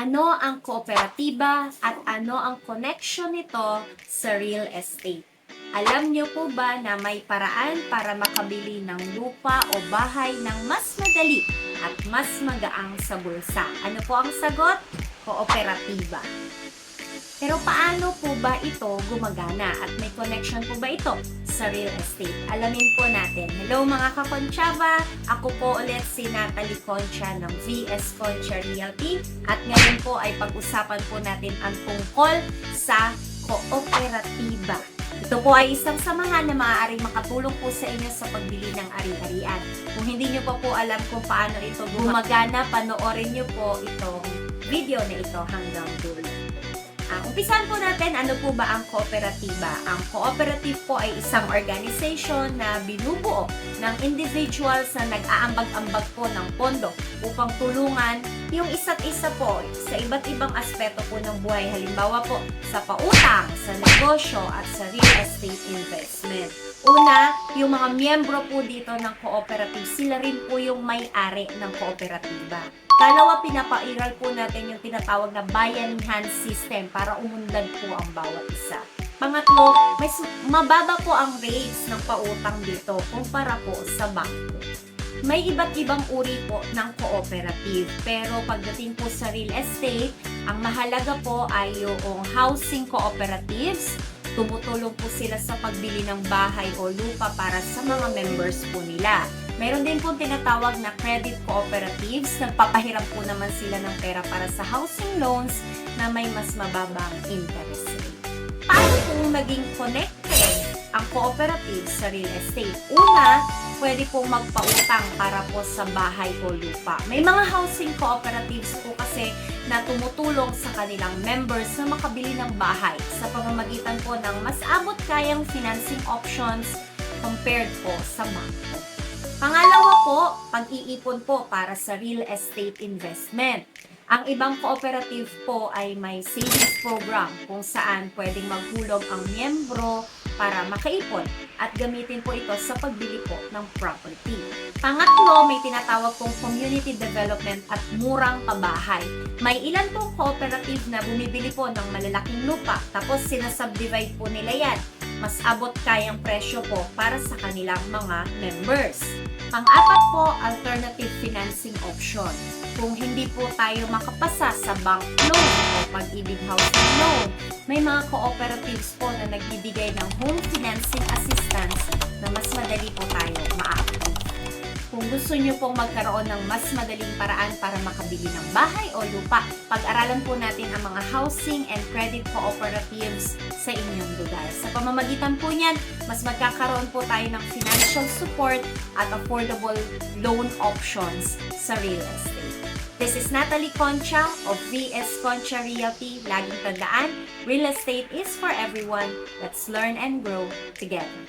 Ano ang kooperatiba at ano ang connection nito sa real estate? Alam niyo po ba na may paraan para makabili ng lupa o bahay ng mas madali at mas magaang sa bulsa? Ano po ang sagot? Kooperatiba. Pero paano po ba ito gumagana at may connection po ba ito sa real estate? Alamin po natin. Hello mga kakonchava! Ako po ulit si Natalie Concha ng VS Concha Realty at ngayon po ay pag-usapan po natin ang tungkol sa kooperatiba. Ito po ay isang samahan na maaaring makatulong po sa inyo sa pagbili ng ari-arian. Kung hindi nyo pa po alam kung paano ito gumagana, panoorin nyo po itong video na ito hanggang dulo. Ah, umpisan po natin, ano po ba ang kooperatiba? Ang cooperative po ay isang organization na binubuo ng individuals na nag-aambag-ambag po ng pondo upang tulungan yung isa't isa po sa iba't ibang aspeto po ng buhay. Halimbawa po, sa pautang, sa negosyo, at sa real estate investment. Una, yung mga miyembro po dito ng cooperative, sila rin po yung may-ari ng kooperatiba. Kalawa, pinapairal po natin yung tinatawag na bayanihan system para umunlad po ang bawat isa. Pangatlo, may mababa po ang rates ng pautang dito kumpara po sa bangko. May iba't ibang uri po ng cooperative. Pero pagdating po sa real estate, ang mahalaga po ay yung housing cooperatives. Tumutulong po sila sa pagbili ng bahay o lupa para sa mga members po nila. Meron din po tinatawag na credit cooperatives. Nagpapahiram po naman sila ng pera para sa housing loans na may mas mababang interest rate. Paano po maging connected ang cooperative sa real estate? Una, pwede pong magpautang para po sa bahay o lupa. May mga housing cooperatives po kasi na tumutulong sa kanilang members na makabili ng bahay sa pamamagitan po ng mas abot kayang financing options compared po sa bangko. Pangalawa po, pag-iipon po para sa real estate investment. Ang ibang cooperative po ay may savings program kung saan pwedeng maghulog ang miyembro para makaipon at gamitin po ito sa pagbili po ng property. Pangatlo, may tinatawag pong community development at murang pabahay. May ilan pong cooperative na bumibili po ng malalaking lupa tapos sinasubdivide po nila yan. Mas abot kayang presyo po para sa kanilang mga members. Pang-apat po, alternative financing option. Kung hindi po tayo makapasa sa bank loan o pag-ibig housing loan, may mga cooperatives po na nagbibigay ng home financing assistance gusto nyo pong magkaroon ng mas madaling paraan para makabili ng bahay o lupa, pag-aralan po natin ang mga housing and credit cooperatives sa inyong lugar. Sa pamamagitan po niyan, mas magkakaroon po tayo ng financial support at affordable loan options sa real estate. This is Natalie Concha of VS Concha Realty. Laging tandaan, real estate is for everyone. Let's learn and grow together.